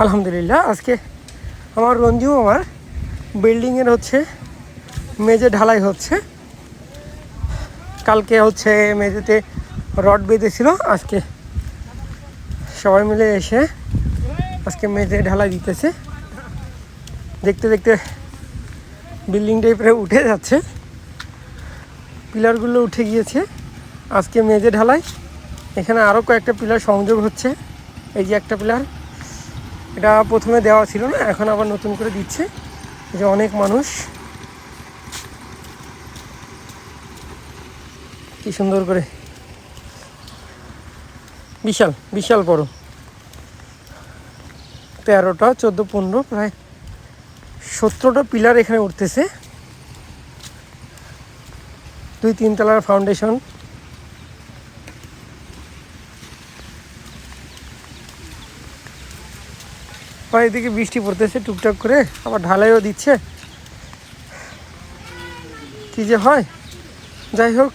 আলহামদুলিল্লাহ, আজকে আমার রঞ্জু আমার বিল্ডিংয়ের হচ্ছে মেজে ঢালাই হচ্ছে। কালকে হচ্ছে মেঝেতে রড বেঁধেছিল, আজকে সবাই মিলে এসে আজকে মেঝে ঢালাই দিতেছে। দেখতে দেখতে বিল্ডিংটাই প্রায় উঠে যাচ্ছে। পিলারগুলো উঠে গিয়েছে, আজকে মেঝে ঢালাই। এখানে আরও কয়েকটা পিলার সংযোগ হচ্ছে। এই যে একটা পিলার এটা প্রথমে দেওয়া ছিল না, এখন আবার নতুন করে দিচ্ছে। যে অনেক মানুষ। কি সুন্দর করে। বিশাল বিশাল বড়। তেরোটা, চোদ্দ, পনেরো, প্রায় সতেরোটা পিলার এখানে উঠতেছে। দুই তিন তলার ফাউন্ডেশন আর এদিকে বৃষ্টি পড়তেছে টুকটাক করে আবার ঢালাইও দিচ্ছে। কি যে হয়। যাই হোক